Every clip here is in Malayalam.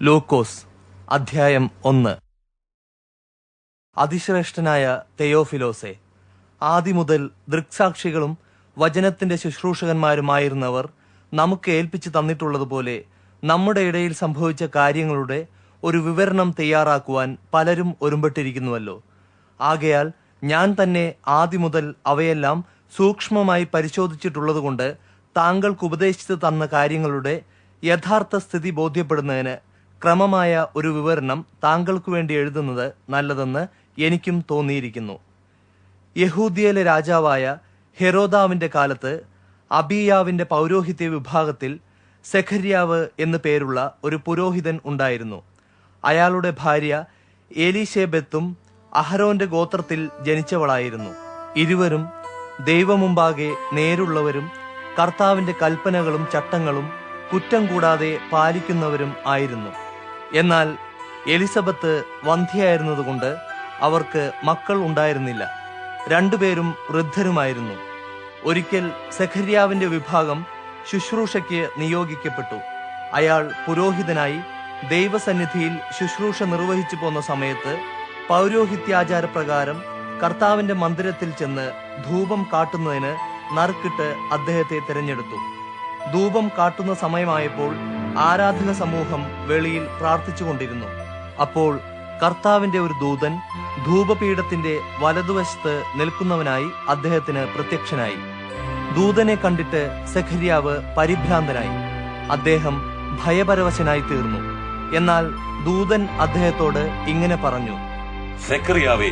ലൂക്കോസ് അധ്യായം ഒന്ന്. അതിശ്രേഷ്ഠനായ തെയോഫിലോസെ മുതൽ ദൃക്സാക്ഷികളും വചനത്തിന്റെ ശുശ്രൂഷകന്മാരുമായിരുന്നവർ നമുക്ക് ഏൽപ്പിച്ചു തന്നിട്ടുള്ളതുപോലെ നമ്മുടെ ഇടയിൽ സംഭവിച്ച കാര്യങ്ങളുടെ ഒരു വിവരണം തയ്യാറാക്കുവാൻ പലരും ഒരുമ്പെട്ടിരിക്കുന്നുവല്ലോ. ആകയാൽ ഞാൻ തന്നെ ആദിമുതൽ അവയെല്ലാം സൂക്ഷ്മമായി പരിശോധിച്ചിട്ടുള്ളതുകൊണ്ട് താങ്കൾക്ക് ഉപദേശിച്ചു തന്ന കാര്യങ്ങളുടെ യഥാർത്ഥ സ്ഥിതി ബോധ്യപ്പെടുന്നതിന് ക്രമമായ ഒരു വിവരണം താങ്കൾക്കു വേണ്ടി എഴുതുന്നത് നല്ലതെന്ന് എനിക്കും തോന്നിയിരിക്കുന്നു. യഹൂദിയയിലെ രാജാവായ ഹെരോദാവിന്റെ കാലത്ത് അബിയാവിന്റെ പൗരോഹിത്യ വിഭാഗത്തിൽ സെഖര്യാവ് എന്നു പേരുള്ള ഒരു പുരോഹിതൻ ഉണ്ടായിരുന്നു. അയാളുടെ ഭാര്യ എലീഷേബത്തും അഹരോന്റെ ഗോത്രത്തിൽ ജനിച്ചവളായിരുന്നു. ഇരുവരും ദൈവമുമ്പാകെ നേരുള്ളവരും കർത്താവിന്റെ കൽപ്പനകളും ചട്ടങ്ങളും കുറ്റം കൂടാതെ പാലിക്കുന്നവരും ആയിരുന്നു. എന്നാൽ എലിസബത്ത് വന്ധ്യയായിരുന്നതുകൊണ്ട് അവർക്ക് മക്കൾ ഉണ്ടായിരുന്നില്ല. രണ്ടുപേരും വൃദ്ധരുമായിരുന്നു. ഒരിക്കൽ സെഖര്യാവിന്റെ വിഭാഗം ശുശ്രൂഷയ്ക്ക് നിയോഗിക്കപ്പെട്ടു. അയാൾ പുരോഹിതനായി ദൈവസന്നിധിയിൽ ശുശ്രൂഷ നിർവഹിച്ചു പോന്ന സമയത്ത് പൗരോഹിത്യാചാരപ്രകാരം കർത്താവിന്റെ മന്ദിരത്തിൽ ചെന്ന് ധൂപം കാട്ടുന്നതിന് നറുക്കിട്ട് അദ്ദേഹത്തെ തിരഞ്ഞെടുത്തു. ധൂപം കാട്ടുന്ന സമയമായപ്പോൾ ആരാധക സമൂഹം വെളിയിൽ പ്രാർത്ഥിച്ചുകൊണ്ടിരുന്നു. അപ്പോൾ കർത്താവിന്റെ ഒരു ദൂതൻ ധൂപപീഠത്തിന്റെ വലതുവശത്ത് നിൽക്കുന്നവനായി അദ്ദേഹത്തിന് പ്രത്യക്ഷനായി. ദൂതനെ കണ്ടിട്ട് സെഖരിയാവ് പരിഭ്രാന്തനായി. അദ്ദേഹം ഭയപരവശനായി തീർന്നു. എന്നാൽ ദൂതൻ അദ്ദേഹത്തോട് ഇങ്ങനെ പറഞ്ഞു സെക്കറിയാവേ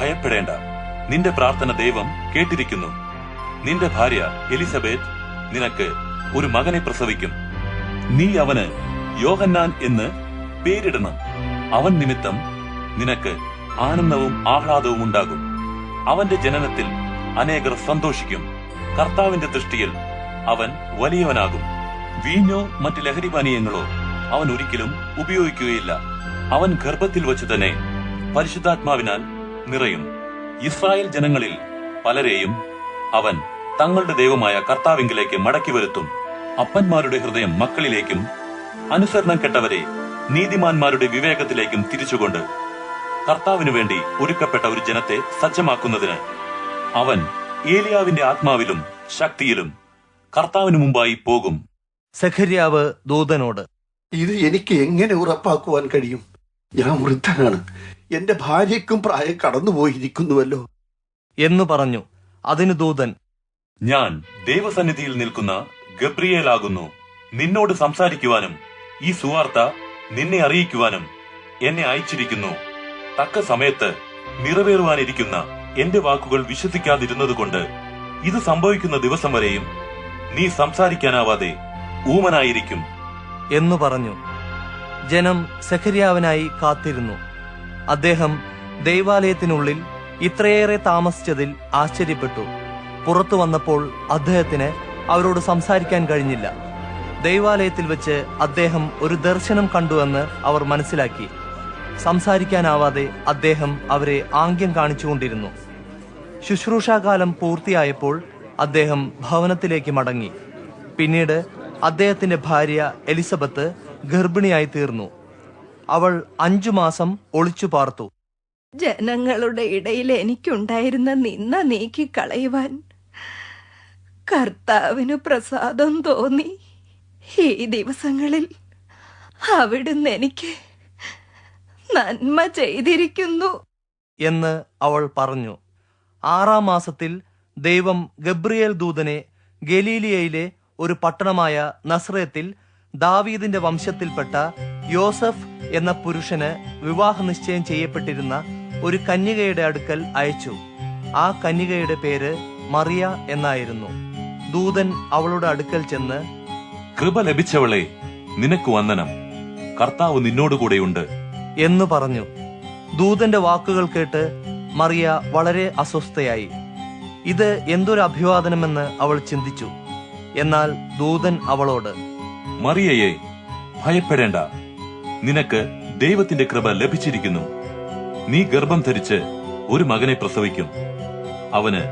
ഭയപ്പെടേണ്ട. നിന്റെ പ്രാർത്ഥന ദൈവം കേട്ടിരിക്കുന്നു. നിന്റെ ഭാര്യ എലിസബeth നിനക്ക് ഒരു മകനെ പ്രസവിക്കും. നീ അവന് യോഹന്നാൻ എന്ന് പേരിടണം. അവൻ നിമിത്തം നിനക്ക് ആനന്ദവും ആഹ്ലാദവും ഉണ്ടാകും. അവന്റെ ജനനത്തിൽ അനേകർ സന്തോഷിക്കും. കർത്താവിന്റെ ദൃഷ്ടിയിൽ അവൻ വലിയവനാകും. വീഞ്ഞോ മറ്റ് ലഹരി പാനീയങ്ങളോ അവൻ ഒരിക്കലും ഉപയോഗിക്കുകയില്ല. അവൻ ഗർഭത്തിൽ വച്ചു തന്നെ പരിശുദ്ധാത്മാവിനാൽ നിറയും. ഇസ്രായേൽ ജനങ്ങളിൽ പലരെയും അവൻ തങ്ങളുടെ ദൈവമായ കർത്താവിങ്കിലേക്ക് മടക്കി വരുത്തും. അപ്പന്മാരുടെ ഹൃദയം മക്കളിലേക്കും അനുസരണം കെട്ടവരെ നീതിമാന്മാരുടെ വിവേകത്തിലേക്കും തിരിച്ചുകൊണ്ട് കർത്താവിനു വേണ്ടി ഒരുക്കപ്പെട്ട ഒരു ജനത്തെ സജ്ജമാക്കുന്നതിന് അവൻ ഏലിയാവിന്റെ ആത്മാവിലും ശക്തിയിലും കർത്താവിനു മുമ്പായി പോകും. സഖര്യാവ് ദൂതനോട് ഇത് എനിക്ക് എങ്ങനെ ഉറപ്പാക്കുവാൻ കഴിയും? ഞാൻ വൃദ്ധനാണ്. എന്റെ ഭാര്യയ്ക്കും പ്രായം കടന്നുപോയിരിക്കുന്നുവല്ലോ. എന്ന് പറഞ്ഞു. അതിന് ദൂതൻ ഞാൻ ദൈവസന്നിധിയിൽ നിൽക്കുന്ന ഗബ്രിയേലാകുന്നു. നിന്നോട് സംസാരിക്കുവാനും ഈ സുവാർത്ത നിന്നെ അറിയിക്കുവാനും എന്നെ അയച്ചിരിക്കുന്നു. തക്ക സമയത്ത് നിറവേറുവാനിരിക്കുന്ന എന്റെ വാക്കുകൾ വിശ്വസിക്കാതിരുന്നതുകൊണ്ട് ഇത് സംഭവിക്കുന്ന ദിവസം വരെയും നീ സംസാരിക്കാനാവാതെ ഊമനായിരിക്കും. എന്നു പറഞ്ഞു. ജനം സെഖര്യാവിനായി കാത്തിരുന്നു. അദ്ദേഹം ദൈവാലയത്തിനുള്ളിൽ ഇത്രയേറെ താമസിച്ചതിൽ ആശ്ചര്യപ്പെട്ടു. പുറത്തു വന്നപ്പോൾ അദ്ദേഹത്തിന് അവരോട് സംസാരിക്കാൻ കഴിഞ്ഞില്ല. ദൈവാലയത്തിൽ വെച്ച് അദ്ദേഹം ഒരു ദർശനം കണ്ടുവെന്ന് അവർ മനസ്സിലാക്കി. സംസാരിക്കാനാവാതെ അദ്ദേഹം അവരെ ആംഗ്യം കാണിച്ചുകൊണ്ടിരുന്നു. ശുശ്രൂഷാകാലം പൂർത്തിയായപ്പോൾ അദ്ദേഹം ഭവനത്തിലേക്ക് മടങ്ങി. പിന്നീട് അദ്ദേഹത്തിന്റെ ഭാര്യ എലിസബത്ത് ഗർഭിണിയായി തീർന്നു. അവൾ അഞ്ചു മാസം ഒളിച്ചു പാർത്തു. ജനങ്ങളുടെ ഇടയിൽ എനിക്കുണ്ടായിരുന്ന നിന്ന നീക്കി നീക്കിക്കളയുവാൻ കർത്താവിന് പ്രസാദം തോന്നി. ഈ ദിവസങ്ങളിൽ അവിടുന്ന് എനിക്ക് നന്മ ചെയ്തിരിക്കുന്നു. എന്ന് അവൾ പറഞ്ഞു. ആറാം മാസത്തിൽ ദൈവം ഗബ്രിയേൽ ദൂതനെ ഗലീലിയയിലെ ഒരു പട്ടണമായ നസ്രയത്തിൽ ദാവീദിന്റെ വംശത്തിൽപ്പെട്ട യോസഫ് എന്ന പുരുഷന് വിവാഹ നിശ്ചയം ചെയ്യപ്പെട്ടിരുന്ന ഒരു കന്യകയുടെ അടുക്കൽ അയച്ചു. ആ കന്യകയുടെ പേര് മറിയ എന്നായിരുന്നു. ദൂതൻ അവളുടെ അടുക്കൽ ചെന്ന് കൃപ ലഭിച്ചവളെ നിനക്ക് വന്ദനം. കർത്താവ് നിന്നോടുകൂടെയുണ്ട് എന്ന് പറഞ്ഞു. ദൂതന്റെ വാക്കുകൾ കേട്ട് മറിയ വളരെ അസ്വസ്ഥയായി. ഇത് എന്തൊരു അഭിവാദനമെന്ന് അവൾ ചിന്തിച്ചു. എന്നാൽ ദൂതൻ അവളോട് മറിയയെ ഭയപ്പെടേണ്ട. നിനക്ക് ദൈവത്തിന്റെ കൃപ ലഭിച്ചിരിക്കുന്നു. നീ ഗർഭം ധരിച്ച് ഒരു മകനെ പ്രസവിക്കും. അവന്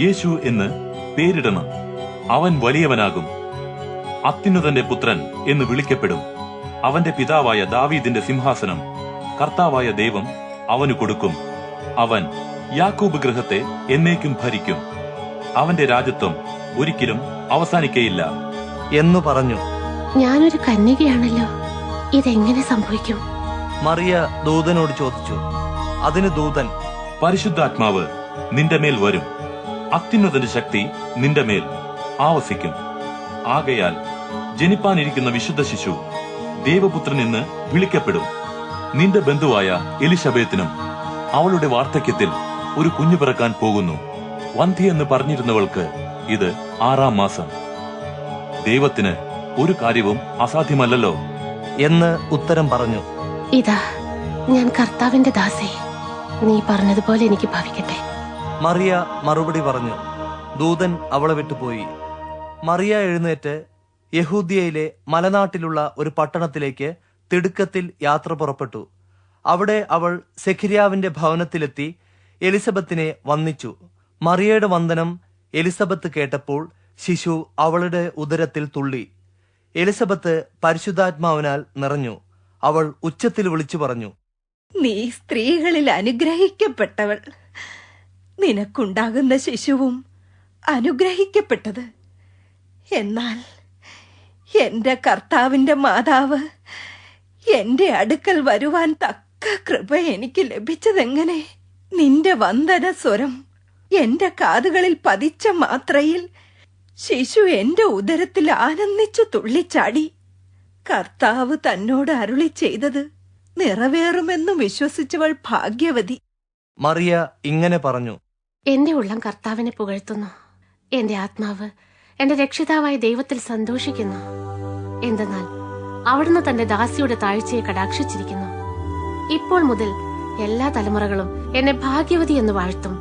യേശു എന്ന് പേരിടണം. അവൻ വലിയവനാകും. അത്യുന്നതന്റെ പുത്രൻ എന്ന് വിളിക്കപ്പെടും. അവന്റെ പിതാവായ ദാവീദിന്റെ സിംഹാസനം കർത്താവായ ദൈവം അവനു കൊടുക്കും. അവൻ യാക്കോബ് ഗൃഹത്തെ എന്നേക്കും ഭരിക്കും. അവന്റെ രാജ്യത്വം ഒരിക്കലും അവസാനിക്കയില്ല. എന്ന് പറഞ്ഞു. ഞാനൊരു കന്യകയാണല്ലോ. ഇതെങ്ങനെ സംഭവിക്കും? മറിയ ദൂതനോട് ചോദിച്ചു. അതിന് ദൂതൻ പരിശുദ്ധാത്മാവ് നിന്റെ മേൽ വരും. അത്യുന്നതന്റെ ശക്തി നിന്റെ മേൽ. ആവസിക്കും. ആകയാൽ ജനിപ്പാനിരിക്കുന്ന വിശുദ്ധ ശിശു ദേവപുത്രൻ എന്ന് വിളിക്കപ്പെടും. നിന്റെ ബന്ധുവായ എലിശബേത്തിനും അവളുടെ വാർദ്ധക്യത്തിൽ ഒരു കുഞ്ഞു പിറക്കാൻ പോകുന്നു. വന്ധി എന്ന് പറഞ്ഞിരുന്നവൾക്ക് ഇത് ആറാം മാസം. ദൈവത്തിന് ഒരു കാര്യവും അസാധ്യമല്ലല്ലോ. എന്ന് ഉത്തരം പറഞ്ഞു. ഇതാ ഞാൻ കർത്താവിന്റെ ദാസേ. നീ പറഞ്ഞതുപോലെ എനിക്ക് ഭവിക്കട്ടെ. മറിയ മറുപടി പറഞ്ഞു. ദൂതൻ അവളെ വിട്ടുപോയി. മറിയ എഴുന്നേറ്റ് യഹൂദിയയിലെ മലനാട്ടിലുള്ള ഒരു പട്ടണത്തിലേക്ക് തിടുക്കത്തിൽ യാത്ര പുറപ്പെട്ടു. അവിടെ അവൾ സെഖിരിയാവിന്റെ ഭവനത്തിലെത്തി എലിസബത്തിനെ വന്ദിച്ചു. മറിയയുടെ വന്ദനം എലിസബത്ത് കേട്ടപ്പോൾ ശിശു അവളുടെ ഉദരത്തിൽ തുള്ളി. എലിസബത്ത് പരിശുദ്ധാത്മാവിനാൽ നിറഞ്ഞു. അവൾ ഉച്ചത്തിൽ വിളിച്ചു പറഞ്ഞു നീ സ്ത്രീകളിൽ അനുഗ്രഹിക്കപ്പെട്ടവൾ. നിനക്കുണ്ടാകുന്ന ശിശുവും അനുഗ്രഹിക്കപ്പെട്ടത് എന്നാൽ എന്റെ കർത്താവിന്റെ മാതാവ് എന്റെ അടുക്കൽ വരുവാൻ തക്ക കൃപ എനിക്ക് ലഭിച്ചതെങ്ങനെ? നിന്റെ വന്ദന സ്വരം എന്റെ കാതുകളിൽ പതിച്ച മാത്രയിൽ ശിശു എന്റെ ഉദരത്തിൽ ആനന്ദിച്ചു തുള്ളിച്ചാടി. കർത്താവ് തന്നോട് അരുളി ചെയ്തത് നിറവേറുമെന്നും വിശ്വസിച്ചവൾ ഭാഗ്യവതി. മറിയ ഇങ്ങനെ പറഞ്ഞു. എന്റെ ഉള്ളം കർത്താവിനെ പുകഴ്ത്തുന്നു. എന്റെ ആത്മാവ് എന്റെ രക്ഷിതാവായ ദൈവത്തിൽ സന്തോഷിക്കുന്നു. എന്തെന്നാൽ അവിടുന്ന് തന്റെ ദാസിയുടെ താഴ്ചയെ കടാക്ഷിച്ചിരിക്കുന്നു. ഇപ്പോൾ മുതൽ എല്ലാ തലമുറകളും എന്നെ ഭാഗ്യവതി എന്ന് വാഴ്ത്തും.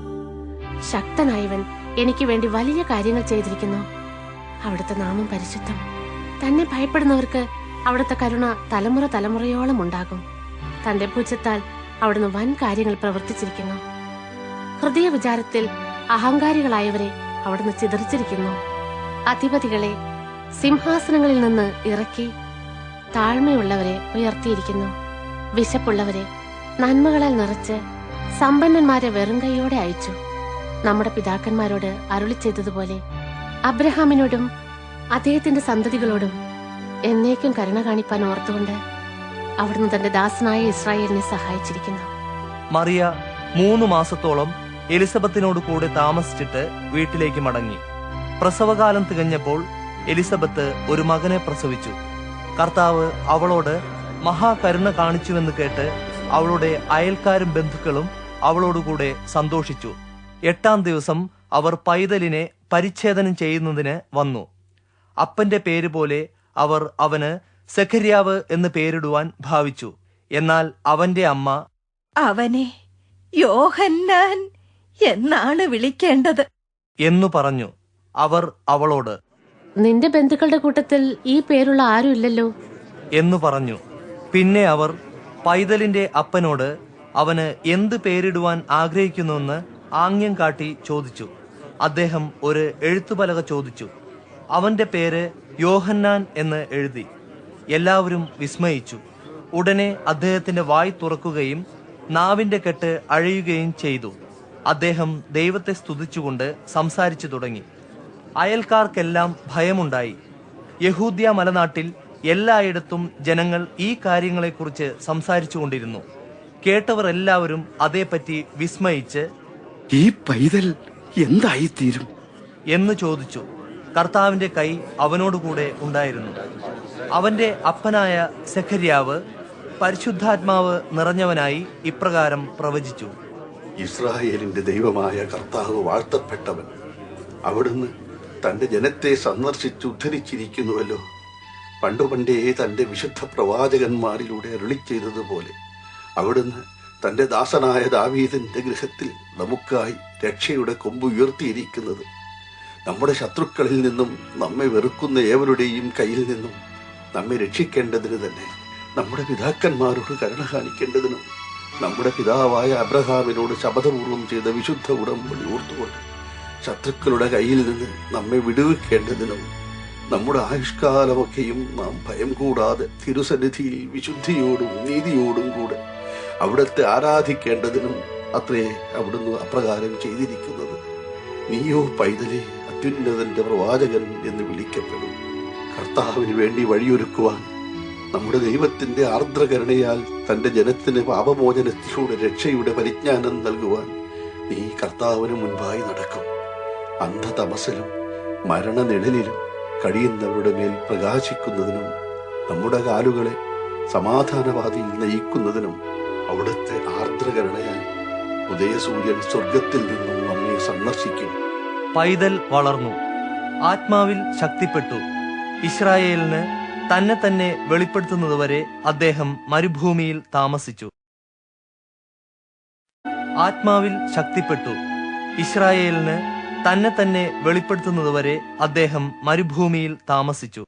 ശക്തനായവൻ എനിക്ക് വേണ്ടി വലിയ കാര്യങ്ങൾ ചെയ്തിരിക്കുന്നു. അവിടുത്തെ നാമം പരിശുദ്ധം. തന്നെ ഭയപ്പെടുന്നവർക്ക് അവിടുത്തെ കരുണ തലമുറ തലമുറയോളം ഉണ്ടാകും. തന്റെ ഭുജത്താൽ അവിടുന്ന് വൻ കാര്യങ്ങൾ പ്രവർത്തിച്ചിരിക്കുന്നു. ഹൃദയ വിചാരത്തിൽ അഹങ്കാരികളായവരെ അവിടുന്ന് ചിതറിച്ചിരിക്കുന്നു. അധിപതികളെ സിംഹാസനങ്ങളിൽ നിന്ന് ഇറക്കി താഴ്മയുള്ളവരെ ഉയർത്തിയിരിക്കുന്നു. വിശപ്പുള്ളവരെ നന്മകളാൽ നിറച്ച് സമ്പന്നന്മാരെ വെറും കൈയോടെ അയച്ചു. നമ്മുടെ പിതാക്കന്മാരോട് അരുളി ചെയ്തതുപോലെ അബ്രഹാമിനോടും അദ്ദേഹത്തിന്റെ സന്തതികളോടും എന്നേക്കും കരുണ കാണിപ്പാൻ ഓർത്തുകൊണ്ട് അവിടുന്ന് തന്റെ ദാസനായ ഇസ്രായേലിനെ സഹായിച്ചിരിക്കുന്നു. മറിയ മൂന്ന് മാസത്തോളം എലിസബത്തിനോട് കൂടെ താമസിച്ചിട്ട് വീട്ടിലേക്ക് മടങ്ങി. പ്രസവകാലം തികഞ്ഞപ്പോൾ എലിസബത്ത് ഒരു മകനെ പ്രസവിച്ചു. കർത്താവ് അവളോട് മഹാകരുണ കാണിച്ചുവെന്ന് കേട്ട് അവളുടെ അയൽക്കാരും ബന്ധുക്കളും അവളോടുകൂടെ സന്തോഷിച്ചു. എട്ടാം ദിവസം അവർ പൈതലിനെ പരിച്ഛേദനം ചെയ്യുന്നതിന് വന്നു. അപ്പന്റെ പേര് പോലെ അവർ അവന് സെഖര്യാവ് എന്ന് പേരിടുവാൻ ഭാവിച്ചു. എന്നാൽ അവന്റെ അമ്മ അവനെ യോഹന്നാൻ എന്നാണ് വിളിക്കേണ്ടത്. എന്നു പറഞ്ഞു. അവർ അവളോട് നിന്റെ ബന്ധുക്കളുടെ കൂട്ടത്തിൽ ഈ പേരുള്ള ആരും ഇല്ലല്ലോ? എന്നു പറഞ്ഞു. പിന്നെ അവർ പൈതലിന്റെ അപ്പനോട് അവന് എന്ത് പേരിടുവാൻ ആഗ്രഹിക്കുന്നുവെന്ന് ആംഗ്യം കാട്ടി ചോദിച്ചു. അദ്ദേഹം ഒരു എഴുത്തുപലക ചോദിച്ചു. അവന്റെ പേര് യോഹന്നാൻ എന്ന് എഴുതി. എല്ലാവരും വിസ്മയിച്ചു. ഉടനെ അദ്ദേഹത്തിന്റെ വായ് തുറക്കുകയും നാവിന്റെ കെട്ട് അഴയുകയും ചെയ്തു. അദ്ദേഹം ദൈവത്തെ സ്തുതിച്ചുകൊണ്ട് സംസാരിച്ചു തുടങ്ങി. അയൽക്കാർക്കെല്ലാം ഭയമുണ്ടായി. യഹൂദ്യ മലനാട്ടിൽ എല്ലായിടത്തും ജനങ്ങൾ ഈ കാര്യങ്ങളെക്കുറിച്ച് സംസാരിച്ചുകൊണ്ടിരുന്നു. കേട്ടവർ എല്ലാവരും അതേപ്പറ്റി വിസ്മയിച്ച് ഈ പൈതൽ എന്തായിത്തീരും? എന്ന് ചോദിച്ചു. കർത്താവിന്റെ കൈ അവനോടുകൂടെ ഉണ്ടായിരുന്നു. അവന്റെ അപ്പനായ സെഖര്യാവ് പരിശുദ്ധാത്മാവ് നിറഞ്ഞവനായി ഇപ്രകാരം പ്രവചിച്ചു. ഇസ്രായേലിന്റെ ദൈവമായ കർത്താവ് വാഴ്ത്തപ്പെട്ടവൻ അവിടുന്ന് തന്റെ ജനത്തെ സന്ദർശിച്ച് ഉദ്ധരിച്ചിരിക്കുന്നുവല്ലോ. പണ്ടു പണ്ടേ തന്റെ വിശുദ്ധ പ്രവാചകന്മാരിലൂടെ അരുളി ചെയ്തതുപോലെ അവിടുന്ന് തന്റെ ദാസനായ ദാവീദിന്റെ ഗൃഹത്തിൽ നമുക്കായി രക്ഷയുടെ കൊമ്പ് ഉയർത്തിയിരിക്കുന്നത്. നമ്മുടെ ശത്രുക്കളിൽ നിന്നും നമ്മെ വെറുക്കുന്ന ഏവരുടെയും കയ്യിൽ നിന്നും നമ്മെ രക്ഷിക്കേണ്ടതിന് തന്നെ നമ്മുടെ പിതാക്കന്മാരോട് കരുണ കാണിക്കേണ്ടതിനും നമ്മുടെ പിതാവായ അബ്രഹാമിനോട് ശപഥപൂർവം ചെയ്ത വിശുദ്ധ ഉടമ്പടി ഓർത്തുകൊണ്ട് ശത്രുക്കളുടെ കയ്യിൽ നിന്ന് നമ്മെ വിടുവിക്കേണ്ടതിനും നമ്മുടെ ആയുഷ്കാലമൊക്കെയും നാം ഭയം കൂടാതെ തിരുസന്നിധിയിൽ വിശുദ്ധിയോടും നീതിയോടും കൂടെ അവിടുത്തെ ആരാധിക്കേണ്ടതിനും അത്രേ അവിടുന്ന് അപ്രകാരം ചെയ്തിരിക്കുന്നത്. നീയോ പൈതലെ അത്യുന്നതന്റെ പ്രവാചകൻ എന്ന് വിളിക്കപ്പെടും. കർത്താവിന് വേണ്ടി വഴിയൊരുക്കുവാൻ നമ്മുടെ ദൈവത്തിന്റെ ആർദ്രകരുണയാൽ തന്റെ ജനത്തിന് പാപമോചനത്തിലൂടെ രക്ഷയുടെ പരിജ്ഞാനം നൽകുവാൻ നീ കർത്താവിന് മുൻപായി നടക്കും. അന്ധതമസിലും മരണനിഴലിലും കഴിയുന്നവരുടെ മേൽ പ്രകാശിക്കുന്നതിനും നമ്മുടെ കാലുകളെ സമാധാനവാദിയിൽ നയിക്കുന്നതിനും അവിടുത്തെ ആർദ്രകരുണയാൽ ഉദയസൂര്യൻ സ്വർഗത്തിൽ നിന്നും നമ്മെ സന്ദർശിക്കും. പൈതൽ വളർന്നു. ആത്മാവിൽ ശക്തിപ്പെട്ടു. ഇസ്രായേലിന് തന്നെ തന്നെ വെളിപ്പെടുത്തുന്നതുവരെ അദ്ദേഹം മരുഭൂമിയിൽ താമസിച്ചു. ആത്മാവിൽ ശക്തിപ്പെട്ടു. ഇസ്രായേലിന് തന്നെ തന്നെ വെളിപ്പെടുത്തുന്നതുവരെ അദ്ദേഹം മരുഭൂമിയിൽ താമസിച്ചു.